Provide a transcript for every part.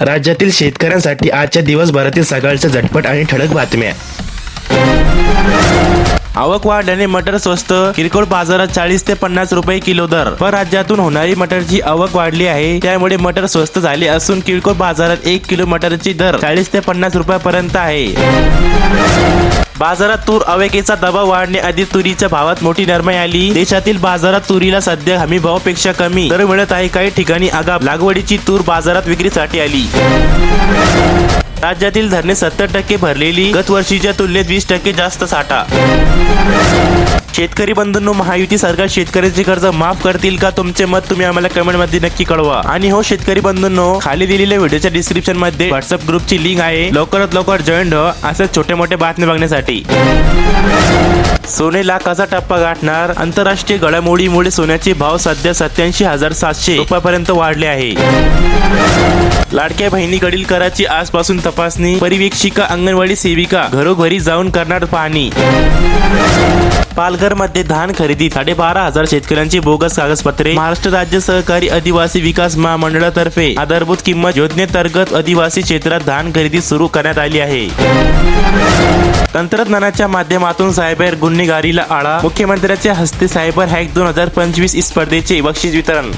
राज्यातील शेतकऱ्यांसाठी आजच्या दिवसभरातील सकाळच्या झटपट आणि ठळक बातम्या. आवक वाढल्याने मटर स्वस्त किरकोळ बाजारात चाळीस ते पन्नास रुपये किलो दर. पर राज्यातून होणारी मटरची आवक वाढली आहे त्यामुळे मटर स्वस्त झाले असून किरकोळ बाजारात एक किलो मटरची दर चाळीस ते पन्नास रुपयापर्यंत आहे. बाजारात तूर अवेकेचा दबाव वाढणे आधी तुरीच्या भावात मोठी नरमाई आली. देशातील बाजारात तुरीला सध्या हमी भावापेक्षा कमी. दर मिळत आहे काही ठिकाणी आगाप लागवडीची तूर बाजारात विक्रीसाठी आली. राज्यातील धरणे सत्तर टक्के भरलेली. गत वर्षीच्या तुलनेत वीस टक्के जास्त साठा. शेतकरी बंधूंनो महायुती सरकार शेतकऱ्यांचे कर्ज माफ करतील का? तुमचे मत तुम्ही आम्हाला कमेंटमध्ये नक्की कळवा. आणि हो शेतकरी बंधूंनो खाली दिलेल्या व्हिडिओच्या डिस्क्रिप्शनमध्ये व्हॉट्सअप ग्रुपची लिंक आहे. लवकरात लवकर जॉईन हो असे छोटे मोठे बातमी बघण्यासाठी. सोने लाखाचा टप्पा गाठणार. आंतरराष्ट्रीय घडामोडीमुळे सोन्याचे भाव सध्या सत्याऐंशी हजार सातशे रुपयापर्यंत वाढले आहे. लाडक्या बहिणीकडील कराची आजपासून तपासणी. परिवेक्षिका अंगणवाडी सेविका घरोघरी जाऊन करणार पाहणी. पालघरमध्ये धान खरेदी साडेबारा हजार शेतकऱ्यांची बोगस कागदपत्रे. महाराष्ट्र राज्य सहकारी आदिवासी विकास महामंडळातर्फे आधारभूत किंमत योजनेतर्गत आदिवासी क्षेत्रात धान खरेदी सुरू करण्यात आली आहे. तंत्रज्ञानाच्या माध्यमातून सायबर गुन्हेगारीला आळा मुख्यमंत्र्यांच्या हस्ते सायबर हॅक दोन हजार पंचवीस स्पर्धेचे बक्षीस वितरण.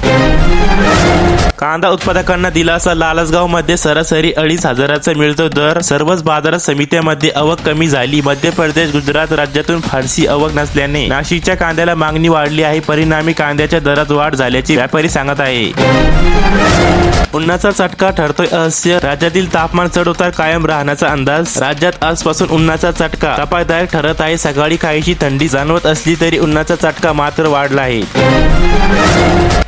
कांदा उत्पादकांना दिलासा लालसगावमध्ये सरासरी अडीच हजाराचा मिळतो दर. सर्वच बाजार समित्यामध्ये आवक कमी झाली. मध्य प्रदेश गुजरात राज्यातून फारशी आवक नसल्याने नाशिकच्या कांद्याला मागणी वाढली आहे. परिणामी कांद्याच्या दरात वाढ झाल्याचे व्यापारी सांगत आहे उन्हाचा चटका ठरतोय अहस्य राज्यातील तापमान चढ उतार कायम राहण्याचा अंदाज. राज्यात आजपासून उन्हाचा चटका धोकादायक ठरत आहे. सकाळी काहीशी थंडी जाणवत असली तरी उन्हाचा चटका मात्र वाढला आहे.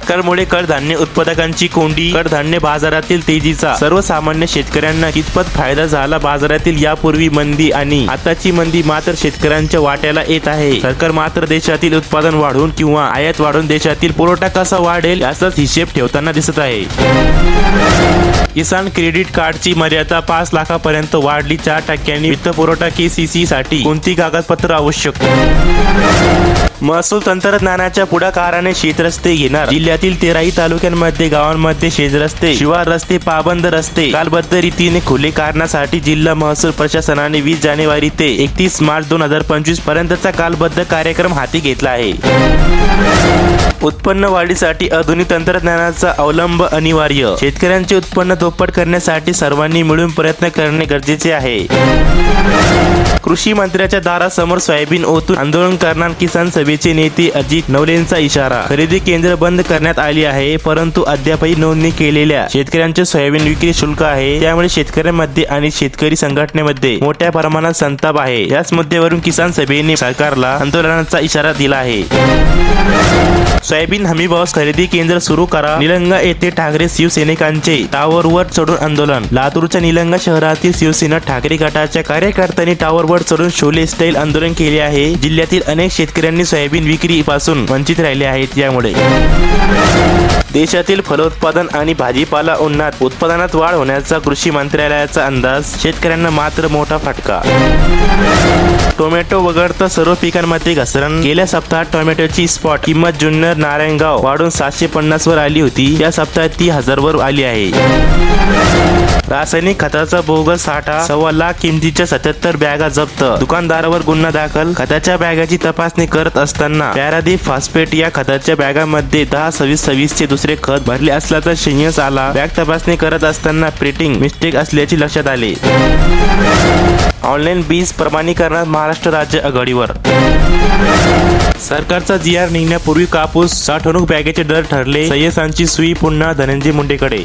करमुळे कडधान्य उत्पादकांची कोंडी कडधान्य बाजारातील तेजीचा सर्वसामान्य शेतकऱ्यांना कितपत फायदा झाला? बाजारातील यापूर्वी मंदी आणि आताची मंदी मात्र शेतकऱ्यांच्या वाट्याला येत आहे. सरकार मात्र देशातील उत्पादन वाढवून किंवा आयात वाढवून देशातील पुरवठा कसा वाढेल याचाच हिशेब ठेवताना दिसत आहे. किसान क्रेडिट कार्डची मर्यादा पाच लाखापर्यंत वाढली. चार टक्क्यांनी वित्त पुरवठा केसीसी साठी कोणती कागदपत्र आवश्यक? महसूल तंत्रज्ञानाच्या पुढाकाराने शेतरस्ते घेणार. जिल्ह्यातील तेराही तालुक्यांमध्ये गावांमध्ये शेतरस्ते शिवार रस्ते पाबंद रस्ते कालबद्ध रीतीने खुले करण्यासाठी जिल्हा महसूल प्रशासनाने वीस जानेवारी ते एकतीस मार्च दोन हजार पंचवीस पर्यंतचा कालबद्ध उपलब्ध कार्यक्रम हाती घेतला आहे. उत्पन्न वाढीसाठी आधुनिक तंत्रज्ञानाचा अवलंब अनिवार्य. शेतकऱ्यांचे उत्पन्न दुप्पट करण्यासाठी सर्वांनी मिळून प्रयत्न करणे गरजेचे आहे. कृषी मंत्र्याच्या दारासमोर सोयाबीन ओतून आंदोलन करणार किसान सभेचे नेते अजित नवलेंचा इशारा. खरेदी केंद्र बंद करण्यात आली आहे परंतु अद्यापही नोंदणी केलेल्या शेतकऱ्यांचे सोयाबीन विक्री शुल्क आहे. त्यामुळे शेतकऱ्यांमध्ये आणि शेतकरी संघटनेमध्ये मोठ्या प्रमाणात संताप आहे. याच मुद्द्यावरून किसान सभेने सरकारला आंदोलनाचा इशारा दिला आहे. सोयाबीन हमी भाव खरेदी केंद्र सुरू करा. निलंगा येथे ठाकरे शिवसैनिकांचे टावरवर चढून आंदोलन. लातूरच्या निलंगा शहरातील शिवसेना ठाकरे गटाच्या कार्यकर्त्यांनी टावरवर चढून शोले स्टाईल आंदोलन केले आहे. जिल्ह्यातील अनेक शेतकऱ्यांनी सोयाबीन विक्री पासून वंचित राहिले आहेत. यामुळे देशातील फलोत्पादन आणि भाजीपाला उन्हात उत्पादनात वाढ होण्याचा कृषी मंत्रालयाचा अंदाज शेतकऱ्यांना मात्र मोठा फटका. टोमॅटो वगळता सर्व पिकांमध्ये घसरण. गेल्या सप्ताहात टोमॅटोची स्पॉट किंमत जुन्नर नारायणगाव वाढून सातशे पन्नास वर आली होती. या सप्ताहात ती हजार वर आली आहे. रासायनिक खताचा बोगस साठा सव्वा लाख किमतीच्या सत्याहत्तर बॅगा जप्त. दुकानदारावर गुन्हा दाखल. खताच्या बॅगाची तपासणी करत असताना पॅरादी फॉस्फेट या खताच्या बॅगामध्ये दहा सव्वीस सव्वीस चे दुसरे खत भरले असल्याचा शयस आला. बॅग तपासणी करत असताना प्रिंटिंग मिस्टेक असल्याचे लक्षात आले. ऑनलाईन बीज प्रमाणीकरणात महाराष्ट्र राज्य आघाडीवर. सरकारचा जी आर निघण्यापूर्वी कापूस साठवणूक बॅगेचे दर ठरले. सय्यसांची सुई पुन्हा धनंजय मुंडेकडे.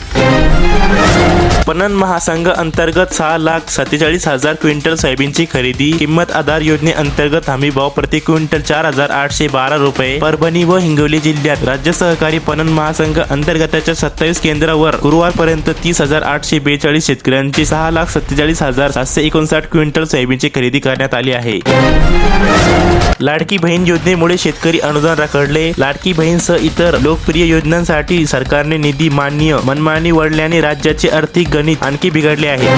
पणन महासंघ अंतर्गत सहा लाख सत्तेचाळीस हजार क्विंटल सोयाबीनची खरेदी. किंमत आधार योजने अंतर्गत हमी भाव प्रति क्विंटल चार हजार आठशे बारा रुपये. परभणी व हिंगोली जिल्ह्यात राज्य सहकारी पणन महासंघ अंतर्गतच्या सत्तावीस केंद्रावर गुरुवारपर्यंत तीस हजार आठशे बेचाळीस शेतकऱ्यांची सहा लाख सत्तेचाळीस हजार सातशे एकोणसाठ क्विंटल सोयाबीनची खरेदी करण्यात आली आहे. लाडकी बहीण योजनेमुळे शेतकरी अनुदान राखडले. लाडकी बहीण सह इतर लोकप्रिय योजनांसाठी सरकारने निधी मान्य. मनमानी वळल्याने राज्याचे आर्थिक गणित आणखी बिघडले आहे.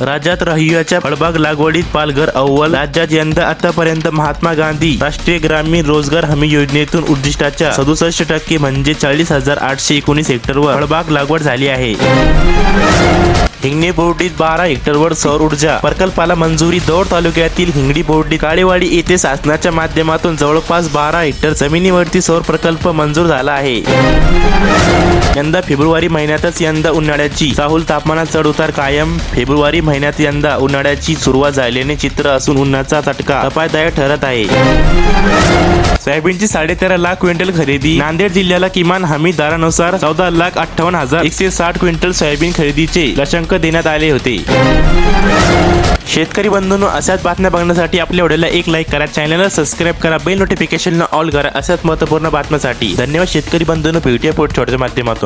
राज्यात रहिवाच्या फळबाग लागवडीत पालघर अव्वल राज्यात यंदा आतापर्यंत महात्मा गांधी राष्ट्रीय ग्रामीण रोजगार हमी योजनेतून उद्दिष्टाच्या सदुसष्ट टक्के म्हणजे चाळीस हजार आठशे एकोणीस हेक्टरवर फळबाग लागवड झाली आहे. हिंगणी बोर्डीत बारा हेक्टरवर सौर ऊर्जा. प्रकल्पाला मंजुरी दौड तालुक्यातील हिंगडी बोर्डी काळेवाडी येथे शासनाच्या माध्यमातून जवळपास बारा हेक्टर जमिनीवरती सौर प्रकल्प मंजूर झाला आहे. यंदा फेब्रुवारी महिन्यातच यंदा उन्हाळ्याची चाहूल तापमानात चढ उतार कायम. फेब्रुवारी महिन्यात यंदा उन्हाळ्याची सुरुवात झाल्याने चित्र असून उन्हाचा चटका अपायदायक ठरत आहे. सोयाबीनची साडेतेरा लाख क्विंटल खरेदी. नांदेड जिल्ह्याला किमान हमी दरानुसार चौदा लाख अठ्ठावन्न हजार एकशे साठ क्विंटल सोयाबीन खरेदीचे लक्षांक देण्यात आले होते. शेतकरी बंधूंनो अशाच बातम्या बघण्यासाठी आपल्या व्हिडिओला एक लाईक करा. चॅनलला सबस्क्राईब करा. बेल नोटिफिकेशन ऑल करा. अशाच महत्त्वपूर्ण बातम्यासाठी. धन्यवाद शेतकरी बंधूंनो. भेटूया पुढच्या व्हिडिओच्या माध्यमातून.